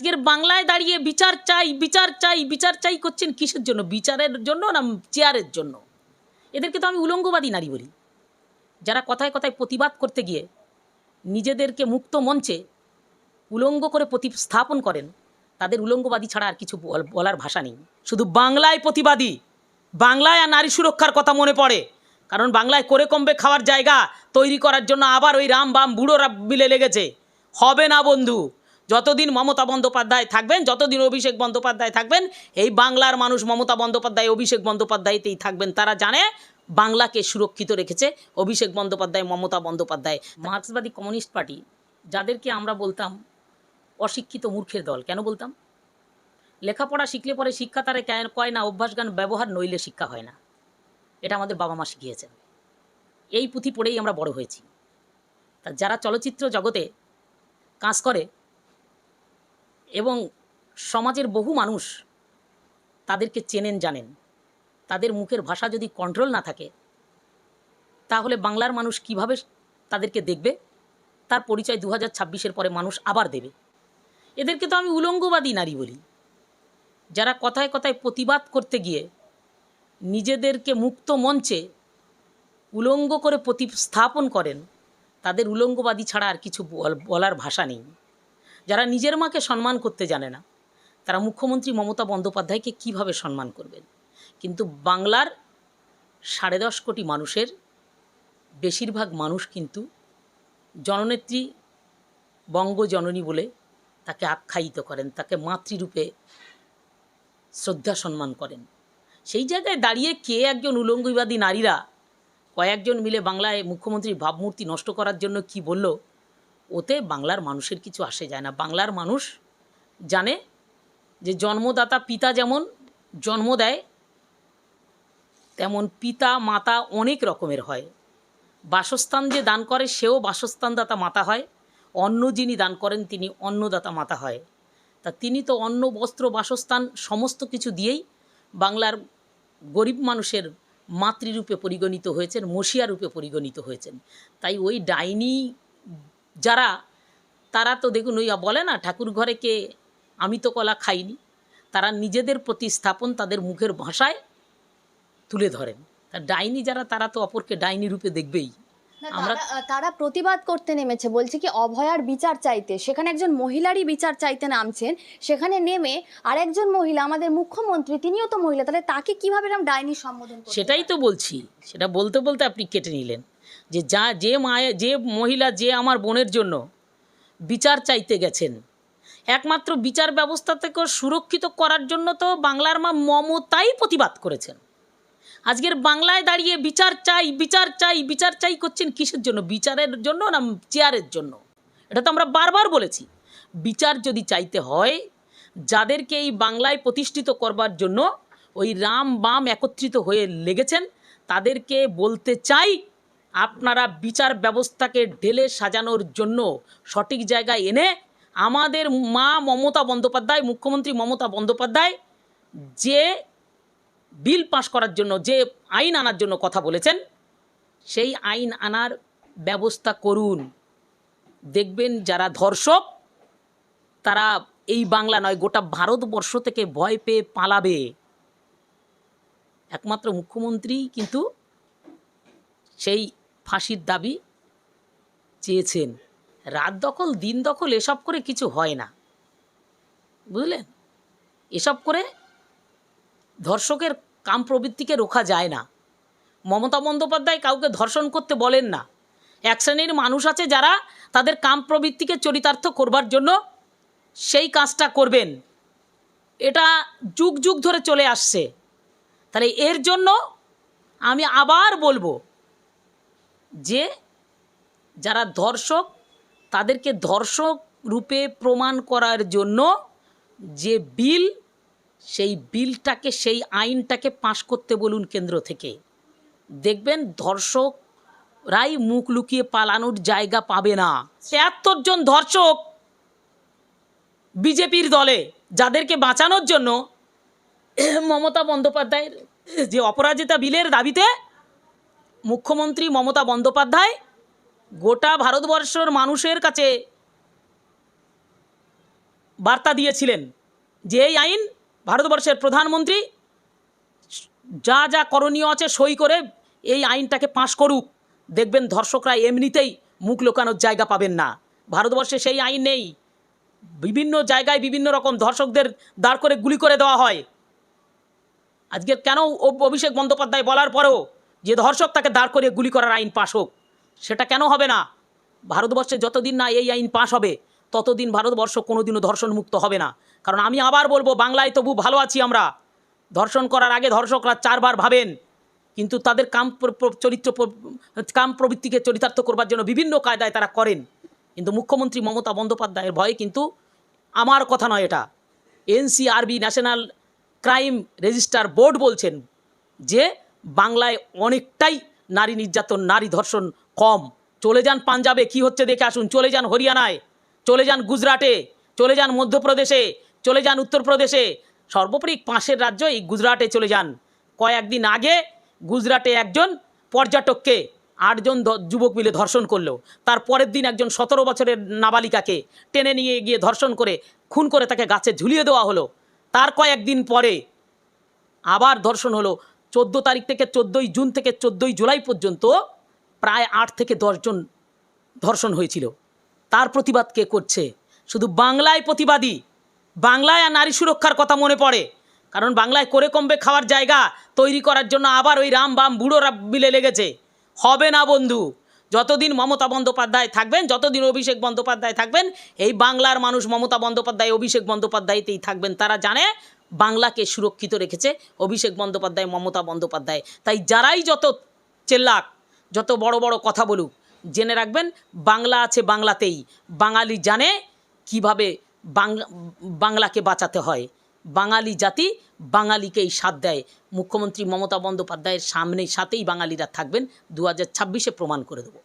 আজকের বাংলায় দাঁড়িয়ে বিচার চাই বিচার চাই বিচার চাই করছেন কিসের জন্য? বিচারের জন্য না চেয়ারের জন্য? এদেরকে তো আমি উলঙ্গবাদী নারী বলি। যারা কথায় কথায় প্রতিবাদ করতে গিয়ে নিজেদেরকে মুক্ত মঞ্চে উলঙ্গ করে প্রতিস্থাপন করেন, তাদের উলঙ্গবাদী ছাড়া আর কিছু বল- বলার ভাষা নেই। শুধু বাংলায় প্রতিবাদী, বাংলায় আর নারী সুরক্ষার কথা মনে পড়ে। কারণ বাংলায় করে কমবে খাওয়ার জায়গা তৈরি করার জন্য আবার ওই রাম বাম বুড়োরা মিলে লেগেছে। হবে না বন্ধু। যতদিন মমতা বন্দ্যোপাধ্যায় থাকবেন, যতদিন অভিষেক বন্দ্যোপাধ্যায় থাকবেন, এই বাংলার মানুষ মমতা বন্দ্যোপাধ্যায়, অভিষেক বন্দ্যোপাধ্যায়তেই থাকবেন। তারা জানে বাংলাকে সুরক্ষিত রেখেছে অভিষেক বন্দ্যোপাধ্যায়, মমতা বন্দ্যোপাধ্যায়। মার্ক্সবাদী কমিউনিস্ট পার্টি, যাদেরকে আমরা বলতাম অশিক্ষিত মূর্খের দল, কেন বলতাম? লেখাপড়া শিখলে পরে শিক্ষা তারা কয় না, অভ্যাস জ্ঞান ব্যবহার নইলে শিক্ষা হয় না। এটা আমাদের বাবা মা শিখিয়েছেন। এই পুঁথি পড়েই আমরা বড় হয়েছি। তা যারা চলচ্চিত্র জগতে কাজ করে এবং সমাজের বহু মানুষ তাদেরকে চেনেন, জানেন। তাদের মুখের ভাষা যদি কন্ট্রোল না থাকে, তাহলে বাংলার মানুষ কীভাবে তাদেরকে দেখবে? তার পরিচয় দু হাজার পরে মানুষ আবার দেবে। এদেরকে তো আমি উলঙ্গবাদী নারী বলি। যারা কথায় কথায় প্রতিবাদ করতে গিয়ে নিজেদেরকে মুক্ত মঞ্চে উলঙ্গ করে প্রতিস্থাপন করেন, তাদের উলঙ্গবাদী ছাড়া আর কিছু বল- বলার ভাষা নেই। যারা নিজের মাকে সম্মান করতে জানে না, তারা মুখ্যমন্ত্রী মমতা বন্দ্যোপাধ্যায়কে কীভাবে সম্মান করবেন? কিন্তু বাংলার সাড়ে দশ কোটি মানুষের বেশিরভাগ মানুষ কিন্তু জননেত্রী বঙ্গজননী বলে তাকে আখ্যায়িত করেন, তাকে মাতৃরূপে শ্রদ্ধা সম্মান করেন। সেই জায়গায় দাঁড়িয়ে কে একজন উলঙ্গবাদী নারীরা কয়েকজন মিলে বাংলায় মুখ্যমন্ত্রীর ভাবমূর্তি নষ্ট করার জন্য কি বলল ওতে বাংলার মানুষের কিছু আসে যায় না। বাংলার মানুষ জানে যে জন্মদাতা পিতা যেমন জন্ম দেয়, তেমন পিতা, মাতা অনেক রকমের হয়। বাসস্থান যে দান করে, সেও বাসস্থানদাতা মাতা হয়। অন্ন যিনি দান করেন, তিনি অন্নদাতা মাতা হয়। তা তিনি তো অন্ন, বস্ত্র, বাসস্থান সমস্ত কিছু দিয়েই বাংলার গরিব মানুষের মাতৃরূপে পরিগণিত হয়েছেন, মসিয়া রূপে পরিগণিত হয়েছেন। তাই ওই ডাইনি যারা তারা তো দেখুন ওই বলে না ঠাকুর ঘরে কে আমি তো কলা খাইনি। তারা নিজেদের প্রতিস্থাপন তাদের মুখের ভাষায় তুলে ধরেন। ডাইনি যারা তারা তো অপরকে ডাইনি রূপে দেখবেই। আমরা- তারা- তারা প্রতিবাদ করতে নেমেছে বলছে কি অভয়ার বিচার চাইতে। সেখানে একজন মহিলারই বিচার চাইতে নামছেন। সেখানে নেমে আর একজন মহিলা আমাদের মুখ্যমন্ত্রী তিনিও তো মহিলা তাহলে তাকে কীভাবে এরকম ডাইনি সম্বোধন সেটাই তো বলছি। সেটা বলতে বলতে আপনি কেটে নিলেন। যে যা, যে মায়ে, যে মহিলা, যে আমার বোনের জন্য বিচার চাইতে গেছেন, একমাত্র বিচার ব্যবস্থা থেকে সুরক্ষিত করার জন্য তো বাংলার মা মমতাই প্রতিবাদ করেছেন। আজকের বাংলায় দাঁড়িয়ে বিচার চাই বিচার চাই বিচার চাই করছেন কিসের জন্য? বিচারের জন্য না চেয়ারের জন্য? এটা তো আমরা বারবার বলেছি। বিচার যদি চাইতে হয়, যাদেরকে এই বাংলায় প্রতিষ্ঠিত করবার জন্য ওই রাম বাম একত্রিত হয়ে লেগেছেন, তাদেরকে বলতে চাই আপনারা বিচার ব্যবস্থাকে ঢেলে সাজানোর জন্য সঠিক জায়গায় এনে আমাদের মা মমতা বন্দ্যোপাধ্যায়, মুখ্যমন্ত্রী মমতা বন্দ্যোপাধ্যায় যে বিল পাশ করার জন্য, যে আইন আনার জন্য কথা বলেছেন, সেই আইন আনার ব্যবস্থা করুন। দেখবেন যারা ধর্ষক, তারা এই বাংলা নয়, গোটা ভারতবর্ষ থেকে ভয় পেয়ে পালাবে। একমাত্র মুখ্যমন্ত্রী কিন্তু সেই ফাঁসির দাবি চেয়েছেন। রাত দখল, দিন দখল, এসব করে কিছু হয় না। বুঝলেন? এসব করে ধর্ষকের কাম প্রবৃত্তিকে রোখা যায় না। মমতা বন্দ্যোপাধ্যায় কাউকে ধর্ষণ করতে বলেন না। এক শ্রেণির মানুষ আছে যারা তাদের কাম প্রবৃত্তিকে চরিতার্থ করবার জন্য সেই কাজটা করবেন। এটা যুগ যুগ ধরে চলে আসছে। তাহলে এর জন্য আমি আবার বলব যে যারা ধর্ষক, তাদেরকে ধর্ষক রূপে প্রমাণ করার জন্য যে বিল, সেই বিলটাকে, সেই আইনটাকে পাশ করতে বলুন কেন্দ্র থেকে। দেখবেন ধর্ষকরাই মুখ লুকিয়ে পালানোর জায়গা পাবে না। তিয়াত্তর জন ধর্ষক বিজেপির দলে, যাদেরকে বাঁচানোর জন্য মমতা বন্দ্যোপাধ্যায়ের যে অপরাজিতা বিলের দাবিতে মুখ্যমন্ত্রী মমতা বন্দ্যোপাধ্যায় গোটা ভারতবর্ষের মানুষের কাছে বার্তা দিয়েছিলেন যে এই আইন ভারতবর্ষের প্রধানমন্ত্রী যা যা করণীয় আছে সই করে এই আইনটাকে পাশ করুক। দেখবেন ধর্ষকরা এমনিতেই মুখ লোকানোর জায়গা পাবেন না। ভারতবর্ষে সেই আইন নেই। বিভিন্ন জায়গায় বিভিন্ন রকম ধর্ষকদের দাঁড় করে গুলি করে দেওয়া হয়। আজকে কেন অভিষেক বন্দ্যোপাধ্যায় বলার পরেও যে ধর্ষক তাকে দাঁড় করিয়ে গুলি করার আইন পাশ হোক, সেটা কেন হবে না? ভারতবর্ষে যতদিন না এই আইন পাশ হবে, ততদিন ভারতবর্ষ কোনোদিনও ধর্ষণ মুক্ত হবে না। কারণ আমি আবার বলব, বাংলায় তবু ভালো আছি আমরা। ধর্ষণ করার আগে ধর্ষকরা চারবার ভাবেন, কিন্তু তাদের কাম চরিত্র কাম প্রবৃত্তিকে চরিতার্থ করবার জন্য বিভিন্ন কায়দায় তারা করেন। কিন্তু মুখ্যমন্ত্রী মমতা বন্দ্যোপাধ্যায়ের ভয়ে কিন্তু আমার কথা নয় এটা। NCRB national crime register board বলছেন যে বাংলায় অনেকটাই নারী নির্যাতন, নারী ধর্ষণ কম। চলে যান পাঞ্জাবে, কি হচ্ছে দেখে আসুন। চলে যান হরিয়ানায়, চলে যান গুজরাটে, চলে যান মধ্যপ্রদেশে, চলে যান উত্তরপ্রদেশে। সর্বোপরি পাশের রাজ্য এই গুজরাটে চলে যান। কয়েকদিন আগে গুজরাটে একজন পর্যটককে আটজন যুবক মিলে ধর্ষণ করল। তার পরের দিন একজন সতেরো বছরের নাবালিকাকে টেনে নিয়ে গিয়ে ধর্ষণ করে, খুন করে তাকে গাছে ঝুলিয়ে দেওয়া হলো। তার কয়েকদিন পরে আবার ধর্ষণ হলো। চোদ্দ তারিখ থেকে চোদ্দোই জুন থেকে চোদ্দোই জুলাই পর্যন্ত প্রায় আট থেকে দশজন ধর্ষণ হয়েছিল। তার প্রতিবাদ কে করছে? শুধু বাংলায় প্রতিবাদী। বাংলায় আর নারী সুরক্ষার কথা মনে পড়ে। কারণ বাংলায় করে কমবে খাওয়ার জায়গা তৈরি করার জন্য আবার ওই রাম বাম বুড়োরা মিলে লেগেছে। হবে না বন্ধু। যতদিন মমতা বন্দ্যোপাধ্যায় থাকবেন, যতদিন অভিষেক বন্দ্যোপাধ্যায় থাকবেন, এই বাংলার মানুষ মমতা বন্দ্যোপাধ্যায়, অভিষেক বন্দ্যোপাধ্যায়তেই থাকবেন। তারা জানে বাংলাকে সুরক্ষিত রেখেছে অভিষেক বন্দ্যোপাধ্যায়, মমতা বন্দ্যোপাধ্যায়। তাই যারাই যত চেল্লাক, যত বড় বড় কথা বলুক, জেনে রাখবেন বাংলা আছে বাংলাতেই। বাঙালি জানে কীভাবে বাংলা, বাংলাকে বাঁচাতে হয়। বাঙালি জাতি বাঙালিকেই সাথ দেয়। মুখ্যমন্ত্রী মমতা বন্দ্যোপাধ্যায়ের সামনে সাথেই বাঙালিরা থাকবেন। দু হাজার প্রমাণ করে দেবো।